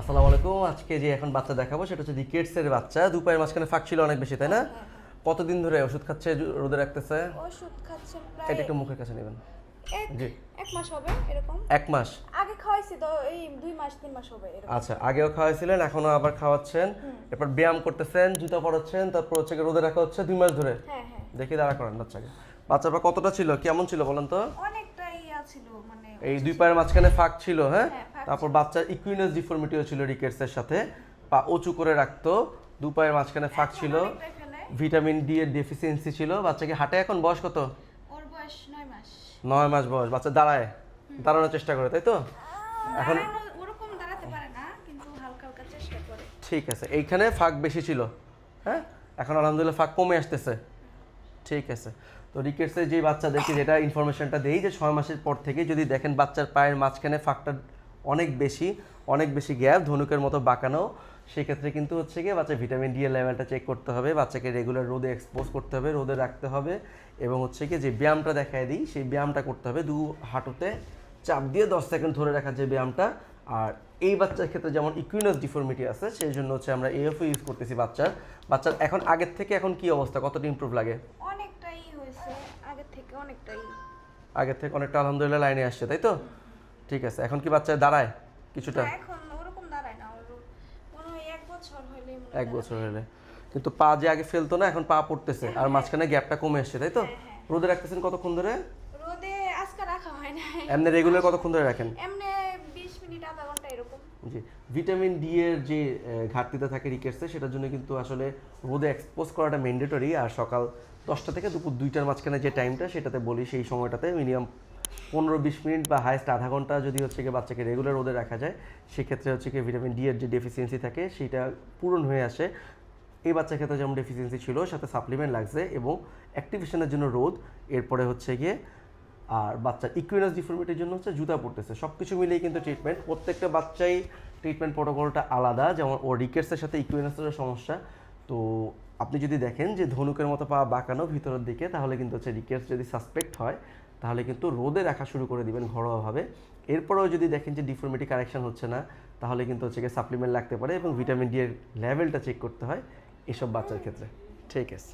আসসালামু আলাইকুম। আজকে যে এখন বাচ্চা দেখাবো সেটা হচ্ছে রিকেটস এর বাচ্চা। দু পায়ের মাঝখানে ফাঁক ছিল অনেক বেশি তাই না? কতদিন ধরে ওষুধ খাচ্ছে রোদে রাখতেছে? ওষুধ খাচ্ছে প্রায় এটা একটু মুখের কাছে নেবেন। জি। এক মাস হবে এরকম। এক মাস? আগে খাওয়াইছি তো এই দুই মাস তিন মাস হবে এরকম। আচ্ছা আগেও খাওয়াইছিলেন এখনও আবার খাওয়াচ্ছেন। এরপর ব্যায়াম করতেছেন জুতা পরাচ্ছেন তারপর হচ্ছে রোদে রাখা হচ্ছে দুই মাস ধরে। হ্যাঁ হ্যাঁ। দেখি দাঁড়া করেন বাচ্চাকে। বাচ্চাটা কতটা ছিল? কেমন ছিল বলেন তো? অনেকটা ইয়া ছিল মানে এই দুই পায়ের মাঝখানে ফাঁক ছিল হ্যাঁ? হ্যাঁ, তারপর বাচ্চার ইকুইনাস ডিফর্মিটিও ছিল রিকেটস এর সাথে। পা উঁচু করে রাখতো দু পায়ের মাঝখানে ফাঁক ছিল। ভিটামিন ডি এর ডেফিসিয়েন্সি ছিল। বাচ্চাকে হাঁটে এখন বয়স কত? ওর বয়স নয় মাস। নয় মাস বয়স। বাচ্চা দাঁড়ায় দাঁড়ানোর চেষ্টা করে তাই তো? এখন ওরকম দাঁড়াতে পারে না কিন্তু হালকা হালকা চেষ্টা করে। ঠিক আছে এইখানে ফাঁক বেশি ছিল হ্যাঁ? এখন আলহামদুলিল্লাহ ফাঁক কমে আসতেছে। ঠিক আছে তো রিকেটসের যে বাচ্চাদেরকে যেটা ইনফরমেশনটা দেই যে ছয় মাসের পর থেকে যদি দেখেন বাচ্চার পায়ের মাঝখানে ফাঁকটা অনেক বেশি অনেক বেশি গ্যাপ ধনুকের মতো বাঁকানো। সেক্ষেত্রে কিন্তু হচ্ছে গিয়ে বাচ্চা ভিটামিন ডি এর লেভেলটা চেক করতে হবে বাচ্চাকে রেগুলার রোদে এক্সপোজ করতে হবে রোদে রাখতে হবে এবং হচ্ছে কি যে ব্যায়ামটা দেখায় দিই সেই ব্যায়ামটা করতে হবে দু হাঁটুতে চাপ দিয়ে দশ সেকেন্ড ধরে রাখার যে ব্যায়ামটা। আর এই বাচ্চার ক্ষেত্রে যেমন ইকুইনাস ডিফর্মিটি আছে সেই জন্য হচ্ছে আমরা এএফও ইউজ করতেছি বাচ্চার। বাচ্চার এখন আগের থেকে এখন কি অবস্থা? কতটা ইমপ্রুভ লাগে? অনেকটাই হয়েছে আগের থেকে অনেকটাই। আগের থেকে অনেকটা আলহামদুলিল্লাহ লাইনে আসছে তাই তো? ঠিক আছে এখন কি বাচ্চা দাঁড়ায় কিছুটা? এখন ওরকম দাঁড়ায় না ওর মনে হয় এক বছর হয় এক বছর হলে। কিন্তু পা যে আগে ফেলতো না এখন পা পড়তেছে। আর মাঝখানে গ্যাপটা কমে আসছে তাই তো? রোদে রাখতেছেন কতক্ষণ ধরে? রোদে আজকে রাখা হয় না এমনি রেগুলার কতক্ষণ ধরে রাখেন? এমনি বিশ মিনিট আধা ঘণ্টা এরকম। জি। ভিটামিন ডি এর যে ঘাটতিটা থাকে রিকেটসে সেটার জন্য কিন্তু আসলে রোদে এক্সপোজ করাটা ম্যান্ডেটরি আর সকাল দশটা থেকে দুপুর দুইটার মাঝখানে যে টাইমটা সেটাতে বলি সেই সময়টাতে মিনিমাম পনেরো বিশ মিনিট বা হাইস্ট আধা ঘণ্টা যদি হচ্ছে গিয়ে বাচ্চাকে রেগুলার রোদে রাখা যায়, সেক্ষেত্রে হচ্ছে গিয়ে ভিটামিন ডি এর যে ডেফিসিয়েন্সি থাকে, সেটা পূরণ হয়ে আসে। এই বাচ্চার ক্ষেত্রে যেমন ডেফিসিয়েন্সি ছিল, সাথে সাপ্লিমেন্ট লাগছে এবং অ্যাক্টিভেশনের জন্য রোদ, এরপরে হচ্ছে গিয়ে আর বাচ্চার ইকুইনাস ডিফর্মিটির জন্য হচ্ছে জুতা পড়তেছে সব কিছু মিলিয়ে কিন্তু ট্রিটমেন্ট প্রত্যেকটা বাচ্চাই ট্রিটমেন্ট প্রোটোকলটা আলাদা, যেমন ও রিকেটসের সাথে ইকুইনাসের সমস্যা। তো আপনি যদি দেখেন যে ধনুকের মতো পা বাঁকানো ভিতরের দিকে, তাহলে কিন্তু হচ্ছে রিকেটস যদি সাসপেক্ট হয় তাহলে কিন্তু রোদে রাখা শুরু করে দিবেন ঘরোয়াভাবে। এরপরেও যদি দেখেন যে ডিফর্মিটি কারেকশন হচ্ছে না, তাহলে কিন্তু হচ্ছে গিয়ে সাপ্লিমেন্ট লাগতে পারে এবং ভিটামিন ডি এর লেভেলটা চেক করতে হয় এসব বাচ্চার ক্ষেত্রে। ঠিক আছে।